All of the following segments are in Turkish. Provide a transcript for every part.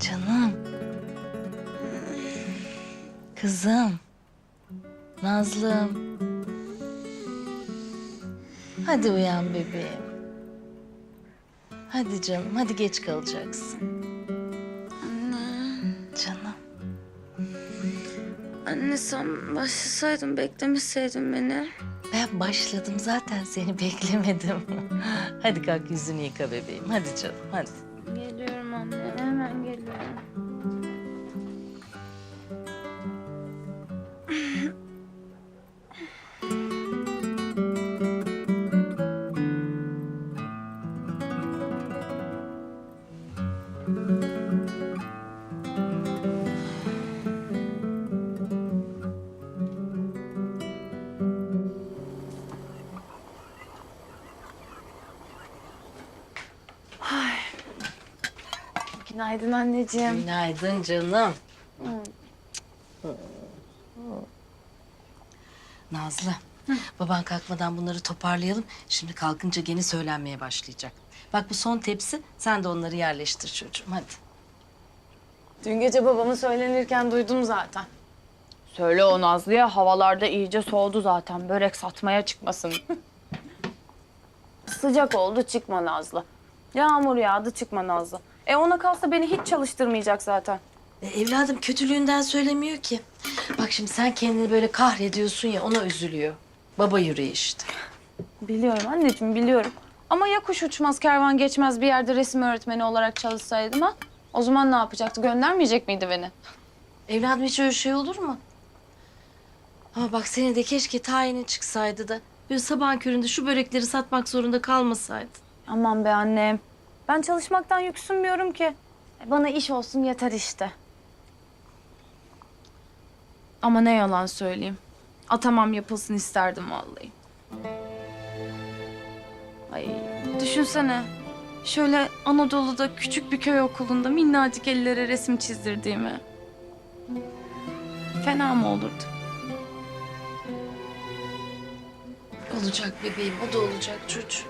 Canım. Kızım. Nazlım. Hadi uyan bebeğim. Hadi canım, hadi geç kalacaksın. Anne. Canım. Anne sen başlasaydın beklemeseydin beni. Ben başladım zaten seni beklemedim. hadi kalk yüzünü yıka bebeğim. Hadi canım, hadi. Günaydın anneciğim. Günaydın canım. Nazlı, baban kalkmadan bunları toparlayalım. Şimdi kalkınca gene söylenmeye başlayacak. Bak bu son tepsi, sen de onları yerleştir çocuğum. Hadi. Dün gece babamı söylenirken duydum zaten. Söyle o Nazlı'ya havalarda iyice soğudu zaten. Börek satmaya çıkmasın. Sıcak oldu çıkma Nazlı. Yağmur yağdı çıkma Nazlı. E ona kalsa beni hiç çalıştırmayacak zaten. E, evladım kötülüğünden söylemiyor ki. Bak şimdi sen kendini böyle kahrediyorsun ya, ona üzülüyor. Baba yüreği işte. Biliyorum anneciğim biliyorum. Ama ya kuş uçmaz kervan geçmez bir yerde resim öğretmeni olarak çalışsaydım ha? O zaman ne yapacaktı? Göndermeyecek miydi beni? Evladım hiç öyle şey olur mu? Ama bak senin de keşke tayinin çıksaydı da... ...böyle sabahın köründe şu börekleri satmak zorunda kalmasaydın. Aman be annem. Ben çalışmaktan yüksünmüyorum ki. Bana iş olsun yeter işte. Ama ne yalan söyleyeyim. Atamam yapılsın isterdim vallahi. Ay düşünsene. Şöyle Anadolu'da küçük bir köy okulunda minnacık ellere resim çizdirdiğimi. Fena mı olurdu? Olacak bebeğim, o da olacak çocuğum.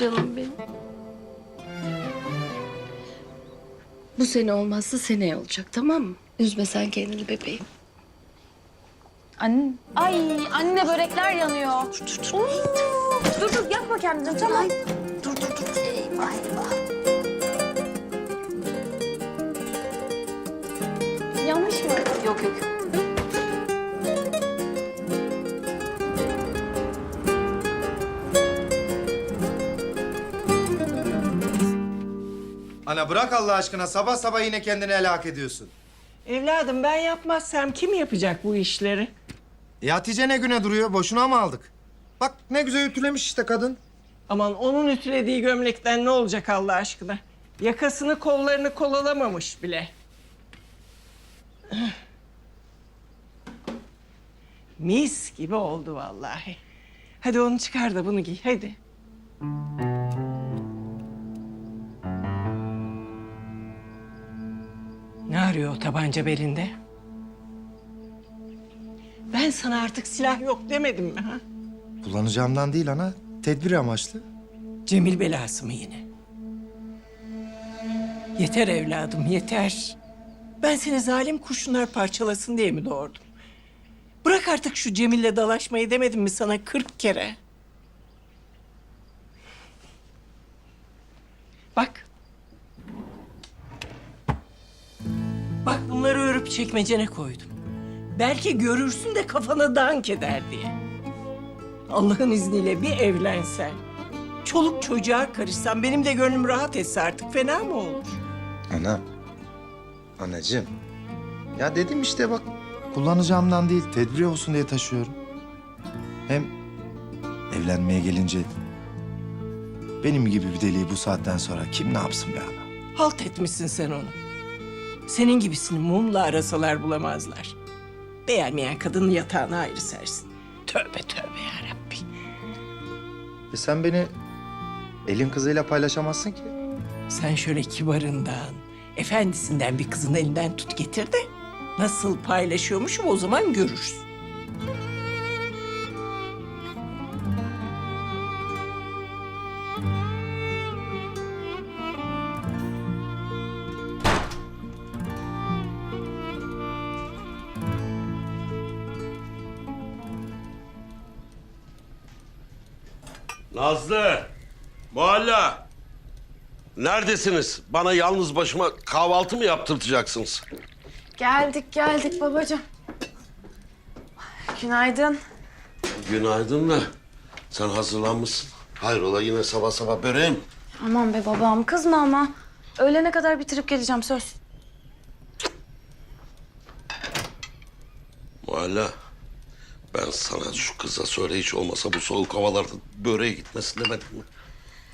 Canım benim. Bu sene olmazsa seneye olacak tamam mı? Üzme sen kendini bebeğim. Anne. Ay anne börekler yanıyor. Dur dur dur. Oo, dur dur yapma kendini tamam. Dur dur dur. Eyvah eyvah. Ana bırak Allah aşkına sabah sabah yine kendini helak ediyorsun. Evladım ben yapmazsam kim yapacak bu işleri? E Hatice ne güne duruyor boşuna mı aldık? Bak ne güzel ütülemiş işte kadın. Aman onun ütülediği gömlekten ne olacak Allah aşkına? Yakasını kollarını kolalamamış bile. Mis gibi oldu vallahi. Hadi onu çıkar da bunu giy hadi. Arıyor o tabanca belinde? Ben sana artık silah yok demedim mi ha? Kullanacağımdan değil ana tedbir amaçlı. Cemil belası mı yine? Yeter evladım, yeter. Ben seni zalim kurşunlar parçalasın diye mi doğurdum? Bırak artık şu Cemil'le dalaşmayı demedim mi sana kırk kere? Örüp çekmecene koydum. Belki görürsün de kafana dank eder diye. Allah'ın izniyle bir evlensen, çoluk çocuğa karışsan, benim de gönlüm rahat etse artık fena mı olur? Ana. Anacığım. Ya dedim işte bak kullanacağımdan değil tedbir olsun diye taşıyorum. Hem evlenmeye gelince benim gibi bir deliği bu saatten sonra kim ne yapsın be ana? Halt etmişsin sen onu. Senin gibisini mumla arasalar bulamazlar. Beğenmeyen kadının yatağına ayrı sersin. Tövbe tövbe yarabbi. E sen beni elin kızıyla paylaşamazsın ki. Sen şöyle kibarından, efendisinden bir kızın elinden tut getir de... ...nasıl paylaşıyormuşum o zaman görürsün. Nazlı, Muhalla. Neredesiniz? Bana yalnız başıma kahvaltı mı yaptırtacaksınız? Geldik geldik babacığım. Günaydın. Günaydın da sen hazırlanmışsın. Hayrola yine sabah sabah böreğim. Aman be babam kızma ama. Öğlene kadar bitirip geleceğim söz. Muhalla, ben sana şu kıza söyle hiç olmasa bu soğuk havalarda böreğe gitmesin demedim mi?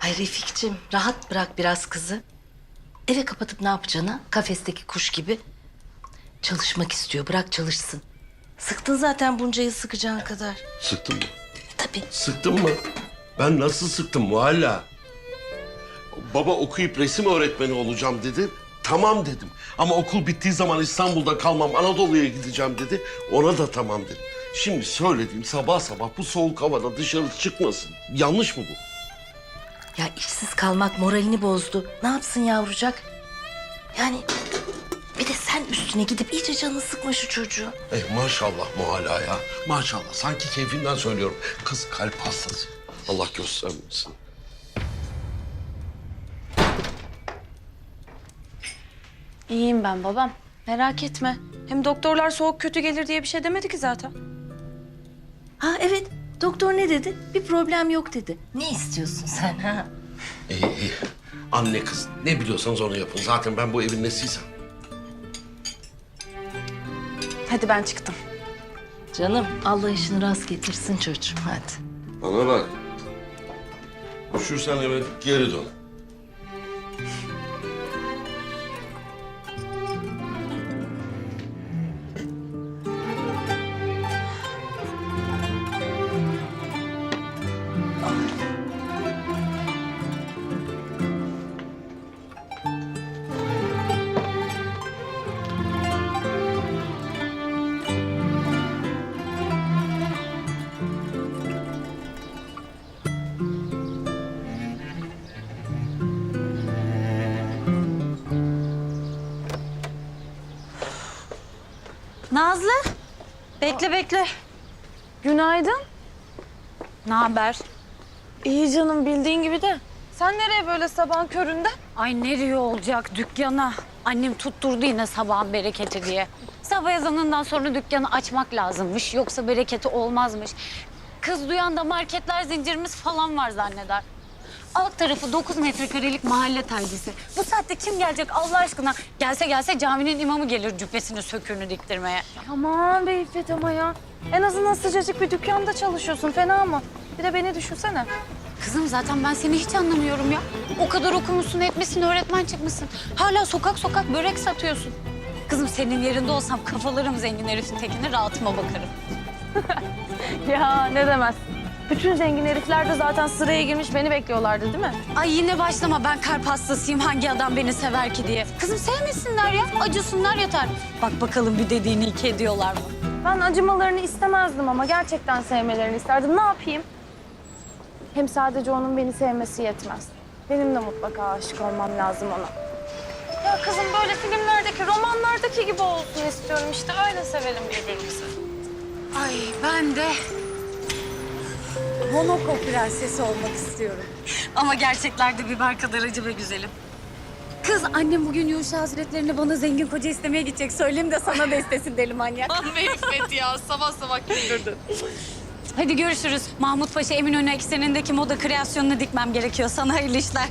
Ay Refik'cim rahat bırak biraz kızı. Eve kapatıp ne yapacağına kafesteki kuş gibi. Çalışmak istiyor bırak çalışsın. Sıktın zaten bunca yıl sıkacağın kadar. Sıktın mı? Tabii. Sıktın mı? Ben nasıl sıktım Muhalla? Baba okuyup resim öğretmeni olacağım dedi. Tamam dedim. Ama okul bittiği zaman İstanbul'da kalmam, Anadolu'ya gideceğim dedi. Ona da tamam dedim. Şimdi söylediğim sabah sabah bu soğuk havada dışarı çıkmasın. Yanlış mı bu? Ya işsiz kalmak moralini bozdu. Ne yapsın yavrucak? Yani bir de sen üstüne gidip iyice canını sıkma şu çocuğu. Eh maşallah Muhalla ya. Maşallah. Sanki keyfimden söylüyorum. Kız kalp hastası. Allah göstermesin. İyiyim ben babam. Merak etme. Hem doktorlar soğuk kötü gelir diye bir şey demedi ki zaten. Ha evet doktor ne dedi? Bir problem yok dedi. Ne istiyorsun sen ha? İyi iyi. Anne kız ne biliyorsanız onu yapın. Zaten ben bu evin nesiysem. Hadi ben çıktım. Canım Allah işini rast getirsin çocuğum hadi. Bana bak. Üşürsen eve geri dön. Nazlı. Bekle bekle. Günaydın. Ne haber? İyi canım bildiğin gibi de. Sen nereye böyle sabahın köründe? Ay nereye olacak dükkana? Annem tutturdu yine sabahın bereketi diye. Sabah ezanından sonra dükkanı açmak lazımmış. Yoksa bereketi olmazmış. Kız duyan da marketler zincirimiz falan var zanneder. Alt tarafı 9 metrekarelik mahalle tercisi. Bu saatte kim gelecek Allah aşkına? Gelse gelse caminin imamı gelir cübbesini söküğünü diktirmeye. Aman be İffet ama ya. En azından sıcacık bir dükkanda çalışıyorsun fena mı? Bir de beni düşünsene. Kızım zaten ben seni hiç anlamıyorum ya. O kadar okumuşsun, etmişsin, öğretmen çıkmışsın. Hala sokak sokak börek satıyorsun. Kızım senin yerinde olsam kafalarım zengin herifin tekine rahatıma bakarım. Ya ne demez. Bütün zengin herifler de zaten sıraya girmiş beni bekliyorlardı değil mi? Ay yine başlama ben kalp hastasıyım hangi adam beni sever ki diye. Kızım sevmesinler ya acısınlar yeter. Bak bakalım bir dediğini iki ediyorlar mı? Ben acımalarını istemezdim ama gerçekten sevmelerini isterdim. Ne yapayım? Hem sadece onun beni sevmesi yetmez. Benim de mutlaka aşık olmam lazım ona. Ya kızım böyle filmlerdeki, romanlardaki gibi olsun istiyorum. İşte öyle sevelim birbirimizi. Ay ben de Monaco prensesi olmak istiyorum. Ama gerçeklerde biber kadar acı ve güzelim. Kız annem bugün Yuşa Hazretlerine bana zengin koca istemeye gidecek. Söyleyeyim de sana da istesin deli manyak. Amma İffet ya, sabah sabah güldürdün. Hadi görüşürüz. Mahmut Paşa Eminönü eksenindeki moda kreasyonunu dikmem gerekiyor. Sana hayırlı işler.